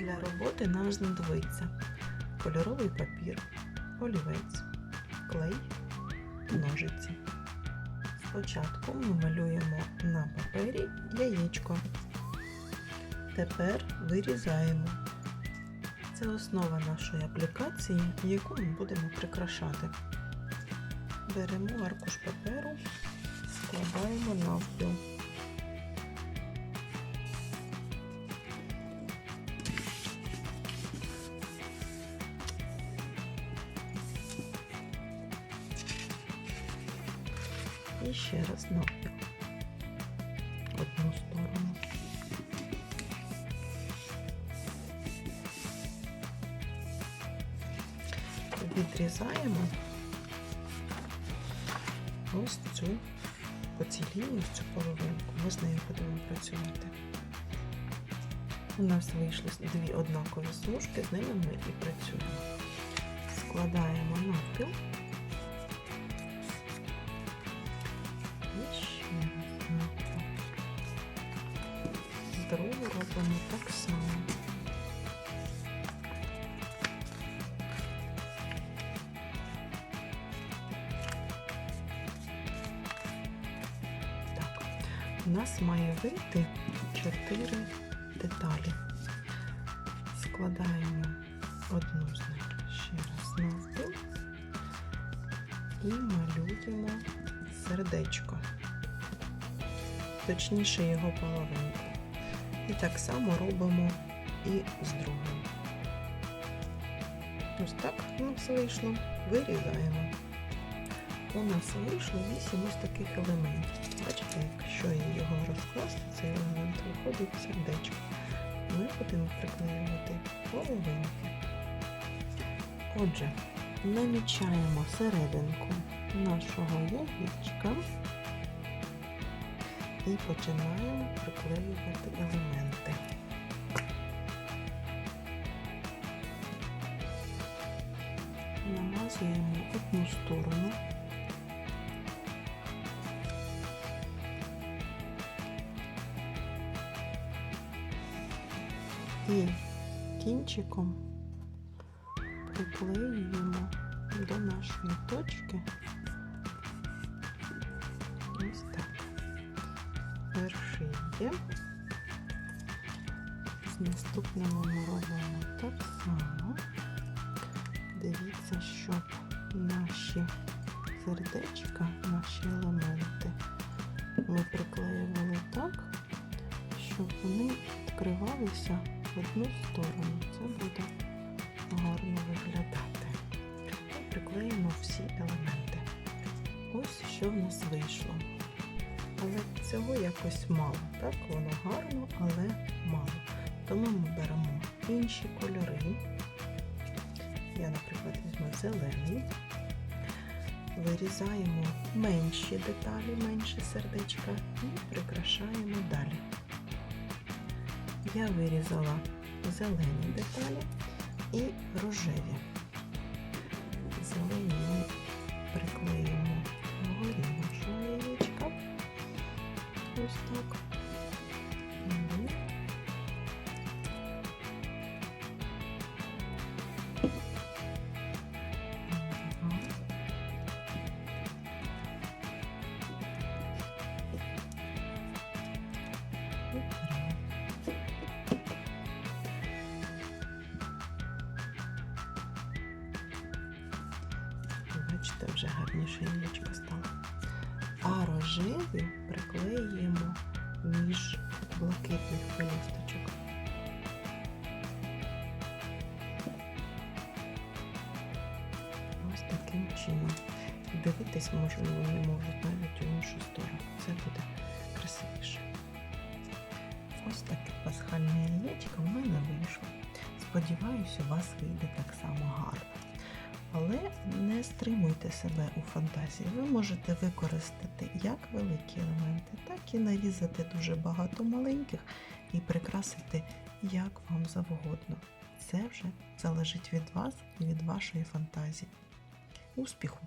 Для роботи нам знадобиться кольоровий папір, олівець, клей, ножиці. Спочатку ми малюємо на папері яєчко. Тепер вирізаємо. Це основа нашої аплікації, яку ми будемо прикрашати. Беремо аркуш паперу, складаємо навпіл. І ще раз навпіл. Одну сторону. Відрізаємо ось цю по цю половинку. Ми з нею будемо працювати. У нас вийшли дві однакові смужки, з ними ми і працюємо. Складаємо навпіл. Другу робимо так само. Так, у нас має вийти чотири деталі. Складаємо одну з них ще раз навпіл і малюємо сердечко, точніше його половинку. І так само робимо і з другим. Ось так у нас вийшло. Вирізаємо. У нас вийшло 8 ось таких елементів. Бачите, якщо його розкласти, цей елемент виходить сердечко. Ми будемо приклеювати половинки. Отже, намічаємо серединку нашого яєчка і починаємо приклеювати елементи. Намазуємо одну сторону. І кінчиком приклеюємо до нашої точки. Перший є. З наступними ми робимо так само. Дивіться, щоб наші сердечка, наші елементи ми приклеювали так, щоб вони відкривалися в одну сторону. Це буде гарно виглядати. Приклеїмо всі елементи. Ось що в нас вийшло. Цього якось мало. Так, воно гарно, але мало. Тому ми беремо інші кольори. Я, наприклад, візьму зелений. Вирізаємо менші деталі, менші сердечка і прикрашаємо далі. Я вирізала зелені деталі і рожеві. Зелені ми приклеїмо Ось так. Мгм. Ага. Вибираємо. Бачите, вже гарніше яєчко стало. А рожеві приклеюємо між блакитних пелюсточок. Ось таким чином. Дивитись, можливо, вони можуть навіть у іншу сторону. Це буде красивіше. Ось таке пасхальне яєчко в мене вийшло. Сподіваюся, у вас вийде так само гарно. Але не стримуйте себе у фантазії. Ви можете використати як великі елементи, так і нарізати дуже багато маленьких і прикрасити як вам завгодно. Це вже залежить від вас і від вашої фантазії. Успіху!